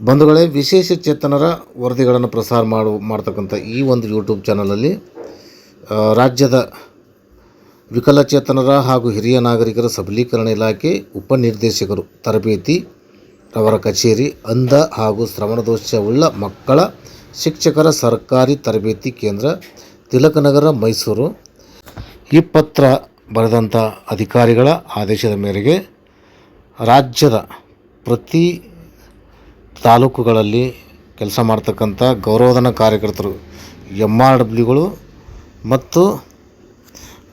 ಬಂಧುಗಳೇ, ವಿಶೇಷ ಚೇತನರ ವರದಿಗಳನ್ನು ಪ್ರಸಾರ ಮಾಡು, ಮಾಡ್ತಕ್ಕಂಥ ಈ ಒಂದು ಯೂಟ್ಯೂಬ್ ಚಾನಲಲ್ಲಿ ರಾಜ್ಯದ ವಿಕಲಚೇತನರ ಹಾಗೂ ಹಿರಿಯ ನಾಗರಿಕರ ಸಬಲೀಕರಣ ಇಲಾಖೆ ಉಪನಿರ್ದೇಶಕರು ತರಬೇತಿ, ಅವರ ಕಚೇರಿ, ಅಂಧ ಹಾಗೂ ಶ್ರವಣದೋಷವುಳ್ಳ ಮಕ್ಕಳ ಶಿಕ್ಷಕರ ಸರ್ಕಾರಿ ತರಬೇತಿ ಕೇಂದ್ರ ತಿಲಕನಗರ ಮೈಸೂರು. ಈ ಪತ್ರ ಬರೆದಂಥ ಅಧಿಕಾರಿಗಳ ಆದೇಶದ ಮೇರೆಗೆ ರಾಜ್ಯದ ಪ್ರತಿ ತಾಲೂಕುಗಳಲ್ಲಿ ಕೆಲಸ ಮಾಡ್ತಕ್ಕಂಥ ಗೌರವಧನ ಕಾರ್ಯಕರ್ತರು ಎಂ ಆರ್ ಡಬ್ಲ್ಯೂಗಳು ಮತ್ತು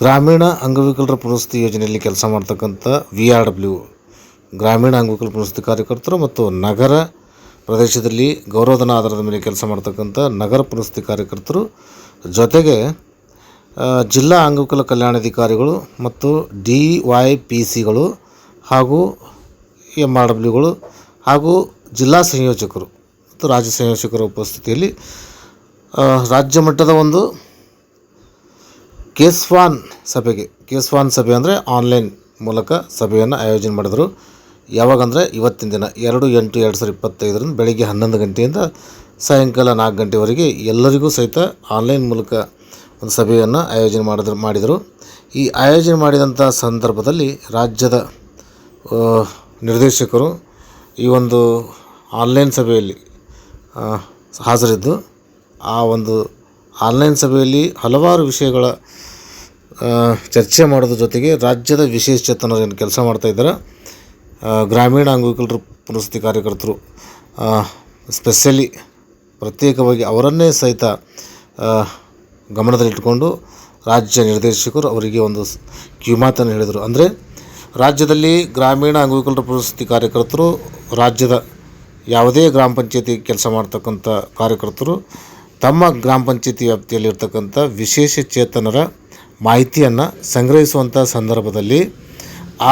ಗ್ರಾಮೀಣ ಅಂಗವಿಕಲರ ಪುನಸ್ತಿ ಯೋಜನೆಯಲ್ಲಿ ಕೆಲಸ ಮಾಡ್ತಕ್ಕಂಥ ವಿ ಆರ್ ಡಬ್ಲ್ಯೂ ಗ್ರಾಮೀಣ ಅಂಗವಿಕಲ ಪುನಸ್ತಿ ಕಾರ್ಯಕರ್ತರು ಮತ್ತು ನಗರ ಪ್ರದೇಶದಲ್ಲಿ ಗೌರವಧನ ಆಧಾರದ ಮೇಲೆ ಕೆಲಸ ಮಾಡ್ತಕ್ಕಂಥ ನಗರ ಪುನಸ್ತಿ ಕಾರ್ಯಕರ್ತರು. ಜೊತೆಗೆ ಜಿಲ್ಲಾ ಅಂಗವಿಕಲ ಕಲ್ಯಾಣಾಧಿಕಾರಿಗಳು ಮತ್ತು ಡಿ ವೈ ಪಿ ಸಿಗಳು ಹಾಗೂ ಎಂ ಆರ್ ಡಬ್ಲ್ಯೂಗಳು ಹಾಗೂ ಜಿಲ್ಲಾ ಸಂಯೋಜಕರು ಮತ್ತು ರಾಜ್ಯ ಸಂಯೋಜಕರ ಉಪಸ್ಥಿತಿಯಲ್ಲಿ ರಾಜ್ಯ ಮಟ್ಟದ ಒಂದು ಕೇಸ್ವಾನ್ ಸಭೆಗೆ, ಕೇಸ್ವಾನ್ ಸಭೆ ಅಂದರೆ ಆನ್ಲೈನ್ ಮೂಲಕ ಸಭೆಯನ್ನು ಆಯೋಜನೆ ಮಾಡಿದರು. ಯಾವಾಗಂದರೆ ಇವತ್ತಿನ ದಿನ ಎರಡು ಎಂಟು ಎರಡು ಸಾವಿರದ ಇಪ್ಪತ್ತೈದರಿಂದ ಬೆಳಗ್ಗೆ ಹನ್ನೊಂದು ಗಂಟೆಯಿಂದ ಸಾಯಂಕಾಲ ನಾಲ್ಕು ಗಂಟೆವರೆಗೆ ಎಲ್ಲರಿಗೂ ಸಹಿತ ಆನ್ಲೈನ್ ಮೂಲಕ ಒಂದು ಸಭೆಯನ್ನು ಆಯೋಜನೆ ಮಾಡಿದ್ರು, ಮಾಡಿದರು. ಈ ಆಯೋಜನೆ ಮಾಡಿದಂಥ ಸಂದರ್ಭದಲ್ಲಿ ರಾಜ್ಯದ ನಿರ್ದೇಶಕರು ಈ ಒಂದು ಆನ್ಲೈನ್ ಸಭೆಯಲ್ಲಿ ಹಾಜರಿದ್ದು. ಆ ಒಂದು ಆನ್ಲೈನ್ ಸಭೆಯಲ್ಲಿ ಹಲವಾರು ವಿಷಯಗಳ ಚರ್ಚೆ ಮಾಡೋದ್ರ ಜೊತೆಗೆ ರಾಜ್ಯದ ವಿಶೇಷ ಚೇತನರು ಏನು ಕೆಲಸ ಮಾಡ್ತಾ ಇದ್ದಾರೆ. ಗ್ರಾಮೀಣ ಅಂಗವಿಕಲರು ಪುನಸ್ತಿ ಕಾರ್ಯಕರ್ತರು ಸ್ಪೆಷಲಿ ಪ್ರತ್ಯೇಕವಾಗಿ ಅವರನ್ನೇ ಸಹಿತ ಗಮನದಲ್ಲಿಟ್ಟುಕೊಂಡು ರಾಜ್ಯ ನಿರ್ದೇಶಕರು ಅವರಿಗೆ ಒಂದು ಕಿವಿಮಾತನ್ನು ಹೇಳಿದರು. ಅಂದರೆ ರಾಜ್ಯದಲ್ಲಿ ಗ್ರಾಮೀಣ ಅಂಗವಿಕಲರ ಪ್ರಶಸ್ತಿ ಕಾರ್ಯಕರ್ತರು, ರಾಜ್ಯದ ಯಾವುದೇ ಗ್ರಾಮ ಪಂಚಾಯತಿ ಕೆಲಸ ಮಾಡ್ತಕ್ಕಂಥ ಕಾರ್ಯಕರ್ತರು, ತಮ್ಮ ಗ್ರಾಮ ಪಂಚಾಯತಿ ವ್ಯಾಪ್ತಿಯಲ್ಲಿರ್ತಕ್ಕಂಥ ವಿಶೇಷ ಚೇತನರ ಮಾಹಿತಿಯನ್ನು ಸಂಗ್ರಹಿಸುವಂಥ ಸಂದರ್ಭದಲ್ಲಿ,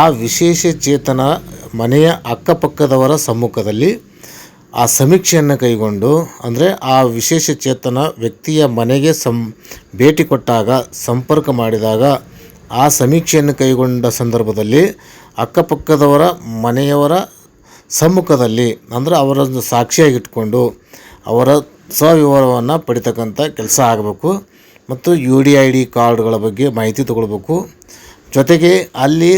ಆ ವಿಶೇಷ ಚೇತನ ಮನೆಯ ಅಕ್ಕಪಕ್ಕದವರ ಸಮ್ಮುಖದಲ್ಲಿ ಆ ಸಮೀಕ್ಷೆಯನ್ನು ಕೈಗೊಂಡು, ಅಂದರೆ ಆ ವಿಶೇಷ ಚೇತನ ವ್ಯಕ್ತಿಯ ಮನೆಗೆ ಸಂ, ಭೇಟಿ ಕೊಟ್ಟಾಗ, ಸಂಪರ್ಕ ಮಾಡಿದಾಗ ಆ ಸಮೀಕ್ಷೆಯನ್ನು ಕೈಗೊಂಡ ಸಂದರ್ಭದಲ್ಲಿ ಅಕ್ಕಪಕ್ಕದವರ, ಮನೆಯವರ ಸಮ್ಮುಖದಲ್ಲಿ, ಅಂದರೆ ಅವರನ್ನು ಸಾಕ್ಷಿಯಾಗಿಟ್ಕೊಂಡು ಅವರ ಸವಿವರವನ್ನು ಪಡಿತಕ್ಕಂಥ ಕೆಲಸ ಆಗಬೇಕು. ಮತ್ತು ಯು ಡಿ ಐ ಡಿ ಕಾರ್ಡ್ಗಳ ಬಗ್ಗೆ ಮಾಹಿತಿ ತಗೊಳ್ಬೇಕು. ಜೊತೆಗೆ ಅಲ್ಲಿ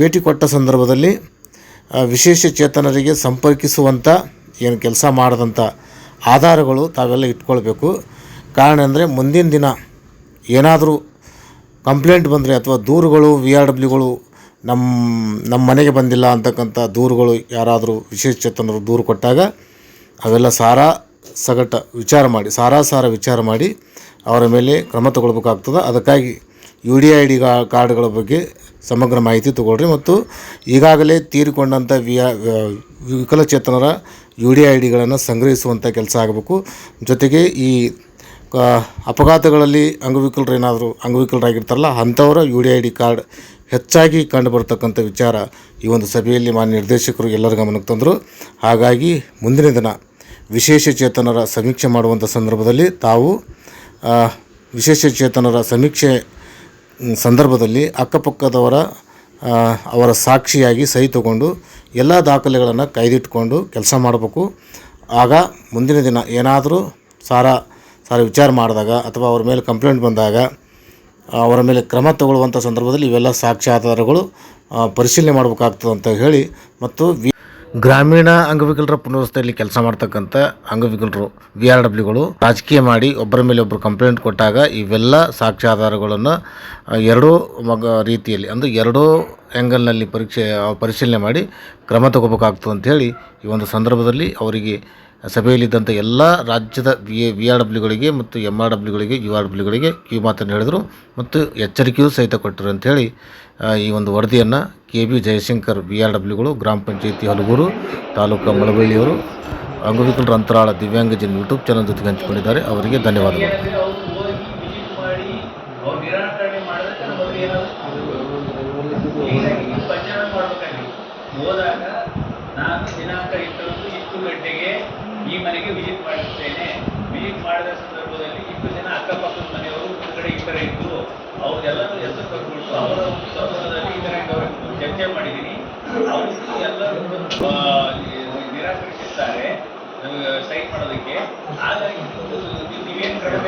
ಭೇಟಿ ಕೊಟ್ಟ ಸಂದರ್ಭದಲ್ಲಿ ವಿಶೇಷ ಚೇತನರಿಗೆ ಸಂಪರ್ಕಿಸುವಂಥ ಏನು ಕೆಲಸ ಮಾಡಿದಂಥ ಆಧಾರಗಳು ತಾವೆಲ್ಲ ಇಟ್ಕೊಳ್ಬೇಕು. ಕಾರಣ ಅಂದರೆ ಮುಂದಿನ ದಿನ ಏನಾದರೂ ಕಂಪ್ಲೇಂಟ್ ಬಂದರೆ ಅಥವಾ ದೂರುಗಳು ವಿ ಆರ್ ಡಬ್ಲ್ಯೂಗಳು ನಮ್ಮ ನಮ್ಮ ಮನೆಗೆ ಬಂದಿಲ್ಲ ಅಂತಕ್ಕಂಥ ದೂರುಗಳು ಯಾರಾದರೂ ವಿಶೇಷ ಚೇತನರು ದೂರು ಕೊಟ್ಟಾಗ ಅವೆಲ್ಲ ಸಾರಾ ಸಗಟ ವಿಚಾರ ಮಾಡಿ, ಸಾರಾ ಸಾರಾಸಾರ ವಿಚಾರ ಮಾಡಿ ಅವರ ಮೇಲೆ ಕ್ರಮ ತಗೊಳ್ಬೇಕಾಗ್ತದೆ. ಅದಕ್ಕಾಗಿ ಯು ಡಿ ಐ ಡಿ ಕಾರ್ಡ್ಗಳ ಬಗ್ಗೆ ಸಮಗ್ರ ಮಾಹಿತಿ ತಗೊಳ್ರಿ ಮತ್ತು ಈಗಾಗಲೇ ತೀರಿಕೊಂಡಂಥ ವಿ, ವಿಕಲಚೇತನರ ಯು ಡಿ ಐ ಡಿಗಳನ್ನು ಸಂಗ್ರಹಿಸುವಂಥ ಕೆಲಸ ಆಗಬೇಕು. ಜೊತೆಗೆ ಈ ಅಪಘಾತಗಳಲ್ಲಿ ಅಂಗವಿಕಲರೇನಾದರೂ ಅಂಗವಿಕಲರಾಗಿರ್ತಾರಲ್ಲ, ಅಂಥವರ U D I D card ಹೆಚ್ಚಾಗಿ ಕಂಡುಬರ್ತಕ್ಕಂಥ ವಿಚಾರ ಈ ಒಂದು ಸಭೆಯಲ್ಲಿ ಮಾನ್ಯ ನಿರ್ದೇಶಕರು ಎಲ್ಲರ ಗಮನಕ್ಕೆ ತಂದರು. ಹಾಗಾಗಿ ಮುಂದಿನ ದಿನ ವಿಶೇಷ ಚೇತನರ ಸಮೀಕ್ಷೆ ಮಾಡುವಂಥ ಸಂದರ್ಭದಲ್ಲಿ ತಾವು ವಿಶೇಷ ಚೇತನರ ಸಮೀಕ್ಷೆ ಸಂದರ್ಭದಲ್ಲಿ ಅಕ್ಕಪಕ್ಕದವರ ಅವರ ಸಾಕ್ಷಿಯಾಗಿ ಸಹಿ ತಗೊಂಡು ಎಲ್ಲ ದಾಖಲೆಗಳನ್ನು ಕೈದಿಟ್ಕೊಂಡು ಕೆಲಸ ಮಾಡಬೇಕು. ಆಗ ಮುಂದಿನ ದಿನ ಏನಾದರೂ ಸಾರ ಸಾರ ವಿಚಾರ ಮಾಡಿದಾಗ ಅಥವಾ ಅವರ ಮೇಲೆ ಕಂಪ್ಲೇಂಟ್ ಬಂದಾಗ ಅವರ ಮೇಲೆ ಕ್ರಮ ತಗೊಳ್ಳುವಂಥ ಸಂದರ್ಭದಲ್ಲಿ ಇವೆಲ್ಲ ಸಾಕ್ಷ್ಯಾಧಾರಗಳು ಪರಿಶೀಲನೆ ಮಾಡಬೇಕಾಗ್ತದೆ ಅಂತ ಹೇಳಿ ಮತ್ತು ವಿ ಗ್ರಾಮೀಣ ಅಂಗವಿಕಲರ ಪುನರ್ವಸತಿಯಲ್ಲಿ ಕೆಲಸ ಮಾಡ್ತಕ್ಕಂಥ ಅಂಗವಿಕಲರು, ವಿ ಆರ್ ಡಬ್ಲ್ಯೂಗಳು ರಾಜಕೀಯ ಮಾಡಿ ಒಬ್ಬರ ಮೇಲೆ ಒಬ್ಬರು ಕಂಪ್ಲೇಂಟ್ ಕೊಟ್ಟಾಗ ಇವೆಲ್ಲ ಸಾಕ್ಷ್ಯಾಧಾರಗಳನ್ನು ಎರಡೂ ಮಗ ರೀತಿಯಲ್ಲಿ, ಅಂದರೆ ಎರಡೂ ಆ್ಯಂಗಲ್ನಲ್ಲಿ ಪರೀಕ್ಷೆ, ಪರಿಶೀಲನೆ ಮಾಡಿ ಕ್ರಮ ತಗೋಬೇಕಾಗ್ತದೆ ಅಂಥೇಳಿ ಈ ಒಂದು ಸಂದರ್ಭದಲ್ಲಿ ಅವರಿಗೆ ಸಭೆಯಲ್ಲಿದ್ದಂಥ ಎಲ್ಲ ರಾಜ್ಯದ ವಿ ವಿ ಆರ್ ಡಬ್ಲ್ಯೂಗಳಿಗೆ ಮತ್ತು ಎಂ ಆರ್ ಡಬ್ಲ್ಯೂಗಳಿಗೆ ಯು ಆರ್ ಡಬ್ಲ್ಯೂಗಳಿಗೆ ಈ ಮಾತನ್ನು ಹೇಳಿದರು ಮತ್ತು ಎಚ್ಚರಿಕೆಯೂ ಸಹಿತ ಕೊಟ್ಟರು ಅಂಥೇಳಿ ಈ ಒಂದು ವರದಿಯನ್ನು K B Jayashankar V R ಡಬ್ಲ್ಯೂಗಳು ಗ್ರಾಮ ಪಂಚಾಯಿತಿ ಹಲಗೂರು, ತಾಲೂಕು ಮಳವಳ್ಳಿಯವರು ಅಂಗವಿಕಲರ ಅಂತರಾಳ ದಿವ್ಯಾಂಗಜನ್ ಯೂಟ್ಯೂಬ್ ಚಾನಲ್ ಜೊತೆಗೆ ಹಂಚಿಕೊಂಡಿದ್ದಾರೆ. ಅವರಿಗೆ ಧನ್ಯವಾದಗಳು ನಿರಾಕರಣೆ ಮಾಡಿದ್ರೆ ಮೊದಲು ಏನಾದ್ರು ಈಗ ಈ ಪಂಚನಾಮ ಮಾಡ್ಬೇಕಲ್ಲಿ ಹೋದಾಗ ನಾನು ದಿನಾಂಕ ಇಟ್ಟೊಂದು ಇಷ್ಟು ಗಂಟೆಗೆ ಈ ಮನೆಗೆ ವಿಸಿಟ್ ಮಾಡಿರ್ತೇನೆ ವಿಸಿಟ್ ಮಾಡಿದ ಸಂದರ್ಭದಲ್ಲಿ ಇಷ್ಟು ಜನ ಅಕ್ಕಪಕ್ಕದ ಮನೆಯವರು ಮುಂದ್ಗಡೆ ಈ ಕಡೆ ಇದ್ದು ಅವ್ರೆಲ್ಲರೂ ಹೆಸರು ಕರ್ಕೊಂಡು ಅವರ ಒಂದು ಸದನದಲ್ಲಿ ಈ ಕಡೆ ಅವ್ರಿಗೆ ಚರ್ಚೆ ಮಾಡಿದ್ದೀನಿ ಅವರು ಎಲ್ಲರೂ ಬಂದು, ಆ, ನಿರಾಕರಿಸಿದ್ದಾರೆ ಸೈನ್ ಮಾಡೋದಕ್ಕೆ ಹಾಗಾಗಿ ನೀವು- ನೀವೇನು ಕ್ರಮ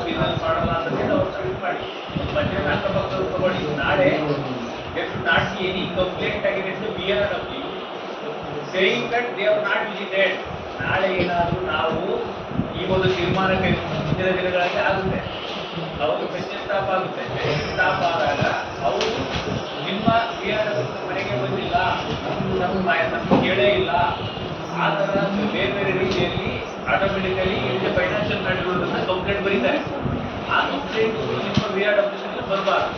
ಅಂತ ಹೇಳಿ ಅವ್ರು ಸೈನ್ ಮಾಡಿ ಮತ್ತೆ ನಾಟಕ ಅಕ್ಕಪಕ್ಕ ತಗೊಳ್ಳಿ ನಾಳೆ ಎಷ್ಟು ನಾಟ್ ಎನಿ ಕಂಪ್ಲೇಂಟ್ ಆಗಿದೆ B R W saying that they are not visited ನಾಳೆ ಏನಾದರೂ ನಾವು ಈ ಒಂದು ತೀರ್ಮಾನ ಮುಂದಿನ ದಿನಗಳಲ್ಲಿ ಆಗುತ್ತೆ ಅವರು ಸ್ಟಾಪ್ ಆಗುತ್ತೆ ಸ್ಟಾಪ್ ಆದಾಗ ಅವರು ನಿಮ್ಮ ಬಿ ಆರ್ ಮನೆಗೆ ಬಂದಿಲ್ಲ ನಮ್ಮ ನಮ್ಗೆ ಕೇಳೇ ಇಲ್ಲ ಆ ಥರ ಬೇರೆ ಬೇರೆ ರೀತಿಯಲ್ಲಿ ಆಟೋಮೆಟಿಕಲಿ ಇಲ್ಲಿ ಫೈನಾನ್ಷಿಯಲ್ ಮ್ಯಾಟರ್ಗಳನ್ನ ಕಂಪ್ಲೇಂಟ್ ಬರೀತಾರೆ ಆ ಕಂಪ್ಲೇಂಟ್ ನಿಮ್ಮ ಬಿ ಆರ್ ಡಬ್ಲ್ಯೂ ಬರಬಾರ್ದು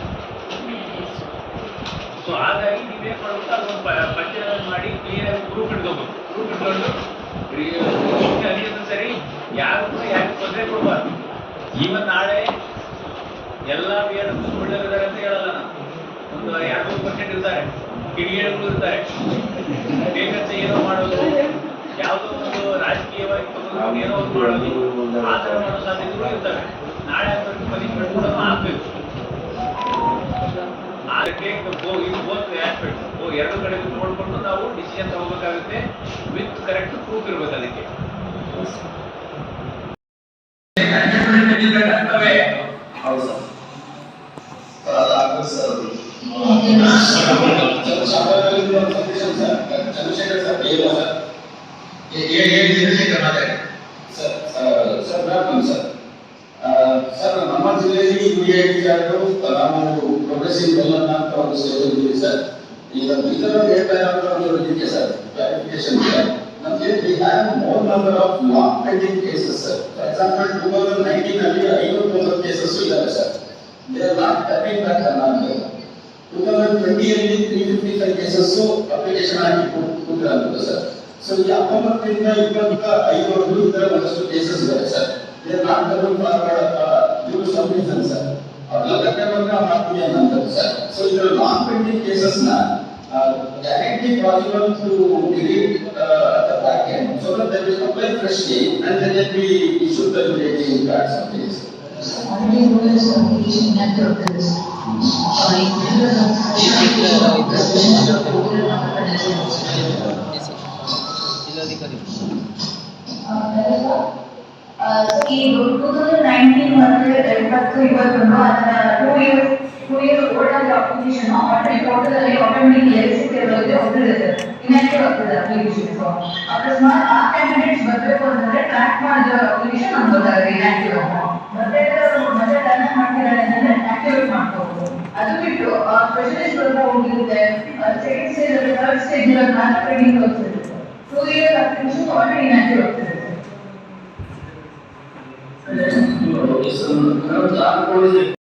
ಸೊ ಹಾಗಾಗಿ ನೀವೇನ್ ಮಾಡ್ಬೇಕು ಅದೊಂದು ಪಂಚಾಯತ್ ಮಾಡಿ ಕ್ಲಿಯರ್ ಗ್ರೂಪ್ ಇಟ್ಕೋಬೇಕು. ಗ್ರೂಪ್ ಇಟ್ಕೊಂಡು ಸರಿ, ಯಾರು ಯಾಕೆ ತೊಂದರೆ ಕೊಡಬಾರ್ದು. ಇವನ್ ನಾಳೆ ಎಲ್ಲ ಬೇರೆ ಒಳ್ಳೆಯರಿದ್ದಾರೆ ಅಂತ ಹೇಳಲ್ಲ ಒಂದು ಎರಡು ಪರ್ಸೆಂಟ್ ಇರ್ತಾರೆ. ಕಿಡಿಗೇಡುಗಳು ಇರ್ತಾರೆ. ಬೇಕಂತ ಏನೋ ಮಾಡೋದು, ಯಾವುದೋ ಒಂದು ರಾಜಕೀಯವಾಗಿ ಏನೋ ಒಂದು ಮಾಡೋದು, ಆ ಥರ ಮಾಡೋ ಸಾಧ್ಯತೆಗಳು ಇರ್ತವೆ. ನಾಳೆ ಅದಕ್ಕೆ ಪನಿಷ್ಮೆಂಟ್ ಕೂಡ ಹಾಕ್ಬೇಕು. ಅದಕ್ಕೆ ಇದು ಬೋತ್ ಆಸ್ಪೆಕ್ಟ್ ಎರಡು ಕಡೆ ನೋಡ್ಕೊಂಡು ನಾವು ಡಿಸಿಷನ್ ತಗೋಬೇಕಾಗುತ್ತೆ ವಿತ್ ಕರೆಕ್ಟ್ ಪ್ರೂಫ್ ಇರ್ಬೇಕು ಅದಕ್ಕೆ ಅರ್ಥವೇ? ಹೌದು ಸರ್. ಸರ್, ಅದು ಆಗ್ಬೇಕು ಸರ್ ಅದು. ಚಂದ್ರಶೇಖರ್ ಒಂದು ಸಬ್ಮಿಷನ್ ಸರ್. ಚಂದ್ರಶೇಖರ್ ಸರ್ ಬೇಗ ಸರ್. ಏ- ಏ- ಏ- ಚಂದ್ರಶೇಖರ್ ಮಾತಾಡಿ. ಸರ್, ಆ, ಸರ್ ವೆಲ್ಕಮ್ ಸರ್. ಆ, ಸರ್ ನಮ್ಮ ಜಿಲ್ಲೆಯಲ್ಲಿ ಯುಎಡಿ ಕಾರ್ಡು ನಾವು ಪ್ರೋಗ್ರೆಸಿವ್ ಡೆವಲಪ್ಮೆಂಟ್ ಅಂತ ಒಂದು ಸ್ಟೇಜ್ ಇದ್ದೀವಿ ಸರ್ ಈಗ ಇತರ ಹೇಳ್ತಾ ಇರೋ ಒಂದು ಇದಕ್ಕೆ ಸರ್ ಕ್ಲಾರಿಫಿಕೇಶನ್ ಇದೆ ನಮಗೆ we have more number of long pending cases sir for example two thousand nineteen ಅಲ್ಲಿ ಐವತ್ತೊಂಬತ್ತು ಕೇಸಸ್ ಇದ್ದಾವೆ sir they are not coming back Karnataka two thousand ಟ್ವೆಂಟಿಯಲ್ಲಿ three fifty five cases application hockey ಕೂತಿರೋದು sir so ಈ ಹತ್ತೊಂಬತ್ತರಿಂದ ಇಪ್ಪತ್ತ ಐವರೆಗೂ ಇದರ ಒಂದಷ್ಟು cases ಇದಾವೆ sir they are not coming forward due some reason sir ಇದರ ಲಾಂಗ್ ಪೆಂಡಿಂಗ್ ಕೇಸಸ್ ನ can it be possible to delete uh, the backend so that they will apply freshly and then it be issued the UAT cards of this? already rules of creation network is. Uh, in general, of the sessions of program organizations. ಈ two thousand nineteen ಮತ್ತೆ ಇಪ್ಪತ್ತು ಇವತ್ತೊಂದು ಅದರ two years two years old ಆದ application already ಅಲ್ಲಿ automatic electricity ಇರೋದೇ ಒಬ್ಬರಿದೆ inactive ಆಗ್ತದೆ ಅಪ್ಲಿಕೇಶನ್ ಅಕಸ್ಮಾತ್ ಆ ಕ್ಯಾಂಡಿಡೇಟ್ಸ್ ಬರಬೇಕು ಅಂತಂದ್ರೆ ಟ್ರ್ಯಾಕ್ ಮಾಡಿದ ಅಪ್ಲಿಕೇಶನ್ ನಮ್ಗೆ ಗೊತ್ತಾಗುತ್ತೆ ಇನ್ಯಾಕ್ಟಿವ್ ಅಂತ ಮತ್ತೆ ಟರ್ನ್ ಮಾಡ್ತಿದ್ದಾರೆ ಅಂತಂದ್ರೆ ಆಕ್ಟಿವೇಟ್ ಮಾಡ್ಕೋಬಹುದು ಅದು ಬಿಟ್ಟು ಸ್ಪೆಷಲಿಸ್ಟ್ ಹತ್ರ ಹೋಗಿರುತ್ತೆ ಸೆಕೆಂಡ್ ಸ್ಟೇಜ್ ಅಲ್ಲಿ ಥರ್ಡ್ ಸ್ಟೇಜ್ ಮಾತ್ರ training ಹೋಗ್ತಿರುತ್ತೆ two years application already inactive Yes, sir.